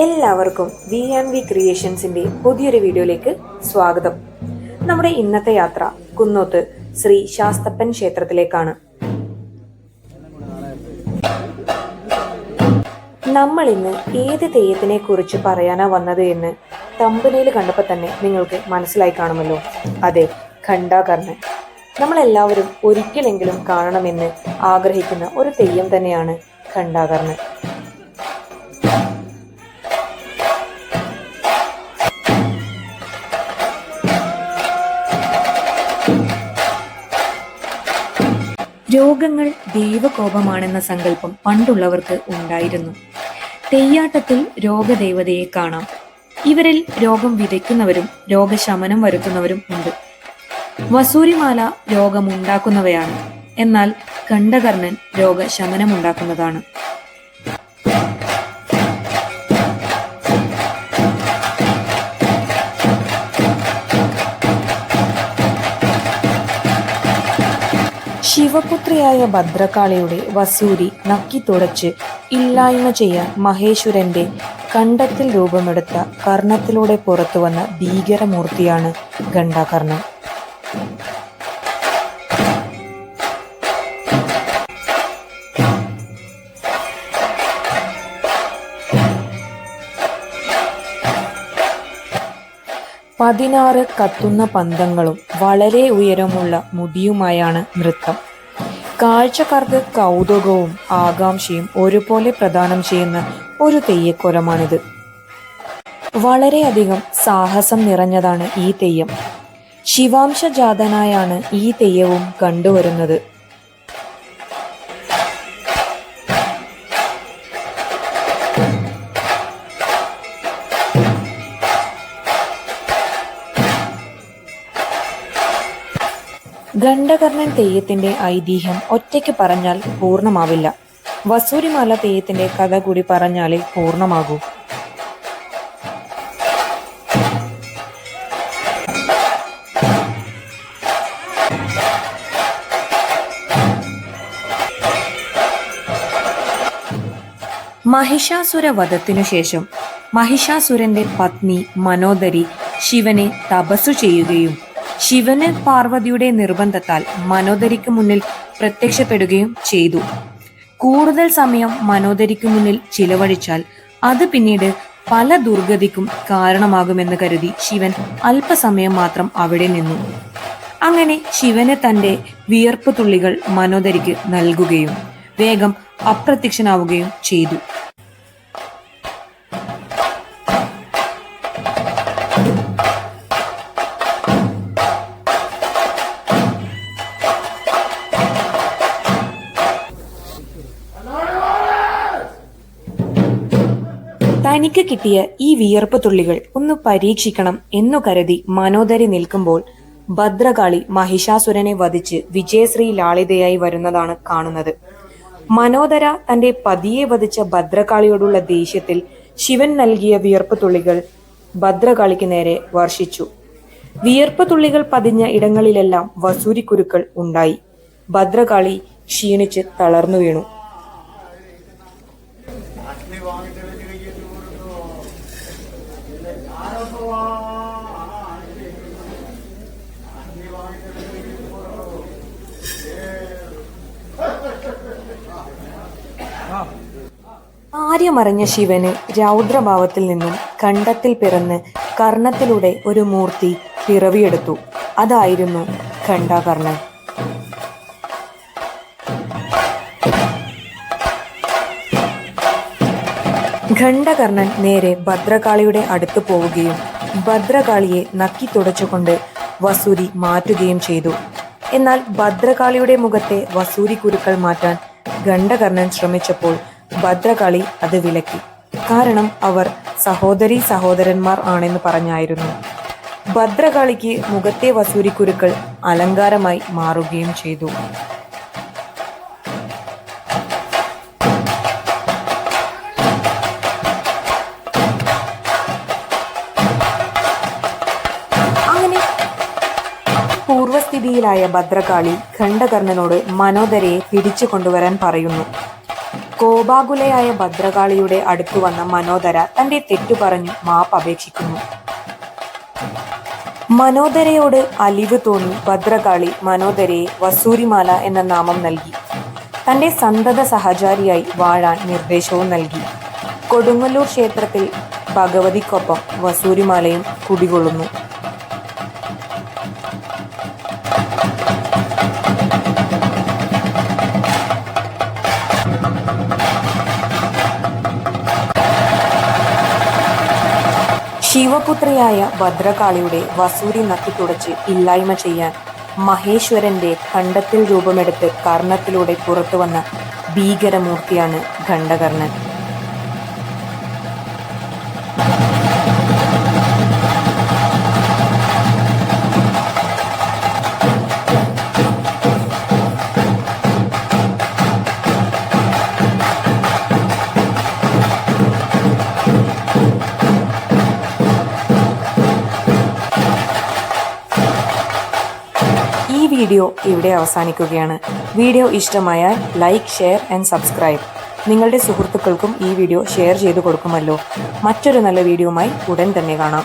എല്ലാവർക്കും V and we ക്രിയേഷൻസിന്റെ പുതിയൊരു വീഡിയോയിലേക്ക് സ്വാഗതം. നമ്മുടെ ഇന്നത്തെ യാത്ര കുന്നോത്ത് ശ്രീ ശാസ്തപ്പൻ ക്ഷേത്രത്തിലേക്കാണ്. നമ്മൾ ഇന്ന് ഏത് തെയ്യത്തിനെ കുറിച്ച് പറയാനാ വന്നത് എന്ന് തമ്പനയിൽ കണ്ടപ്പോൾ തന്നെ നിങ്ങൾക്ക് മനസ്സിലായി കാണുമല്ലോ. അതെ ഖണ്ഡാകർണൻ. നമ്മളെല്ലാവരും ഒരിക്കലെങ്കിലും കാണണമെന്ന് ആഗ്രഹിക്കുന്ന ഒരു തെയ്യം തന്നെയാണ് ഖണ്ഡാകർണൻ. രോഗങ്ങൾ ദൈവകോപമാണെന്ന സങ്കല്പം പണ്ടുള്ളവർക്ക് ഉണ്ടായിരുന്നു. തെയ്യാട്ടത്തിൽ രോഗദേവതയെ കാണാം. ഇവരിൽ രോഗം വിതയ്ക്കുന്നവരും രോഗശമനം വരുത്തുന്നവരും ഉണ്ട്. വസൂരിമാല രോഗമുണ്ടാക്കുന്നവയാണ്. എന്നാൽ കണ്ഠകർണൻ രോഗശമനമുണ്ടാക്കുന്നതാണ്. ശിവപുത്രിയായ ഭദ്രകാളിയുടെ വസൂരി നക്കി തുടച്ച് ഇല്ലായ്മ ചെയ്യാൻ മഹേശ്വരന്റെ കണ്ടത്തിൽ രൂപമെടുത്ത കർണത്തിലൂടെ പുറത്തുവന്ന ഭീകരമൂർത്തിയാണ് ഗണ്ഡാകർണൻ പതിനാറ് കത്തുന്ന പന്തങ്ങളും വളരെ ഉയരമുള്ള മുടിയുമായാണ് നൃത്തം. കാഴ്ചക്കാർക്ക് കൗതുകവും ആകാംക്ഷയും ഒരുപോലെ പ്രദാനം ചെയ്യുന്ന ഒരു തെയ്യക്കുലമാണിത് വളരെയധികം സാഹസം നിറഞ്ഞതാണ് ഈ തെയ്യം. ശിവാംശജാതനായാണ് ഈ തെയ്യവും കണ്ടുവരുന്നത്. ഗണ്ഡകർണൻ തെയ്യത്തിന്റെ ഐതിഹ്യം ഒറ്റയ്ക്ക് പറഞ്ഞാൽ പൂർണമാവില്ല. വസൂരിമാല തെയ്യത്തിന്റെ കഥ കൂടി പറഞ്ഞാലേ പൂർണമാകൂ. മഹിഷാസുര വധത്തിനു ശേഷം മഹിഷാസുരന്റെ പത്നി മനോദരി ശിവനെ തപസ്സു ചെയ്യുകയും ശിവന് പാർവതിയുടെ നിർബന്ധത്താൽ മനോദരിക്ക് മുന്നിൽ പ്രത്യക്ഷപ്പെടുകയും ചെയ്തു. കൂടുതൽ സമയം മനോദരിക്ക് മുന്നിൽ ചിലവഴിച്ചാൽ അത് പിന്നീട് പല ദുർഗതിക്കും കാരണമാകുമെന്ന് കരുതി ശിവൻ അല്പസമയം മാത്രം അവിടെ നിന്നു. അങ്ങനെ ശിവന് തന്റെ വിയർപ്പ് തുള്ളികൾ മനോദരിക്ക് നൽകുകയും വേഗം അപ്രത്യക്ഷനാവുകയും ചെയ്തു. തനിക്ക് കിട്ടിയ ഈ വിയർപ്പ് തുള്ളികൾ ഒന്ന് പരീക്ഷിക്കണം എന്നു കരുതി മനോദരി നിൽക്കുമ്പോൾ ഭദ്രകാളി മഹിഷാസുരനെ വധിച്ച് വിജയശ്രീ ലാളിതയായി വരുന്നതാണ് കാണുന്നത്. മനോദര തന്റെ പതിയെ വധിച്ച ഭദ്രകാളിയോടുള്ള ദേഷ്യത്തിൽ ശിവൻ നൽകിയ വിയർപ്പ് തുള്ളികൾ ഭദ്രകാളിക്ക് നേരെ വർഷിച്ചു. വിയർപ്പ് തുള്ളികൾ പതിഞ്ഞ ഇടങ്ങളിലെല്ലാം വസൂരിക്കുരുക്കൾ ഉണ്ടായി. ഭദ്രകാളി ക്ഷീണിച്ച് തളർന്നു വീണു. ആര്യമറിഞ്ഞ ശിവന് രൗദ്രഭാവത്തിൽ നിന്നും കണ്ടത്തിൽ പിറന്ന് കർണത്തിലൂടെ ഒരു മൂർത്തി പിറവിയെടുത്തു. അതായിരുന്നു ഖണ്ഡാകർണൻ. ഖണ്ഡകർണൻ നേരെ ഭദ്രകാളിയുടെ അടുത്ത് പോവുകയും ഭദ്രകാളിയെ നക്കി തുടച്ചുകൊണ്ട് വസൂരി മാറ്റുകയും ചെയ്തു. എന്നാൽ ഭദ്രകാളിയുടെ മുഖത്തെ വസൂരി കുരുക്കൾ മാറ്റാൻ ഖണ്ഡകർണൻ ശ്രമിച്ചപ്പോൾ ഭദ്രകാളി അത് വിലക്കി. കാരണം അവർ സഹോദരി സഹോദരന്മാർ ആണെന്ന് പറഞ്ഞായിരുന്നു. ഭദ്രകാളിക്ക് മുഖത്തെ വസൂരിക്കുരുക്കൾ അലങ്കാരമായി മാറുകയും ചെയ്തു. പൂർവസ്ഥിതിയിലായ ഭദ്രകാളി ഖണ്ഡകർണനോട് മനോദരയെ പിടിച്ചു കൊണ്ടുവരാൻ പറയുന്നു. കോപാകുലയായ ഭദ്രകാളിയുടെ അടുത്തു വന്ന മനോദര തന്റെ തെറ്റു പറഞ്ഞു മാപ്പ് അപേക്ഷിക്കുന്നു. മനോദരയോട് അലിവ് തോന്നി ഭദ്രകാളി മനോദരയെ വസൂരിമാല എന്ന നാമം നൽകി. തന്റെ സന്തത സഹചാരിയായി വാഴാൻ നിർദ്ദേശവും നൽകി. കൊടുങ്ങല്ലൂർ ക്ഷേത്രത്തിൽ ഭഗവതിക്കൊപ്പം വസൂരിമാലയും കുടികൊള്ളുന്നു. ശിവപുത്രിയായ ഭദ്രകാളിയുടെ വസൂരി നക്കി തുടച്ച് ഇല്ലായ്മ ചെയ്യാൻ മഹേശ്വരന്റെ ഖണ്ഡത്തിൽ രൂപമെടുത്ത് കർണത്തിലൂടെ പുറത്തുവന്ന ഭീകരമൂർത്തിയാണ് ഖണ്ഡകർണൻ. വീഡിയോ ഇവിടെ അവസാനിക്കുകയാണ്. വീഡിയോ ഇഷ്ടമായാൽ ലൈക്ക് ഷെയർ ആൻഡ് സബ്സ്ക്രൈബ് നിങ്ങളുടെ സുഹൃത്തുക്കൾക്കും ഈ വീഡിയോ ഷെയർ ചെയ്തു കൊടുക്കുമല്ലോ. മറ്റൊരു നല്ല വീഡിയോയുമായി ഉടൻ തന്നെ കാണാം.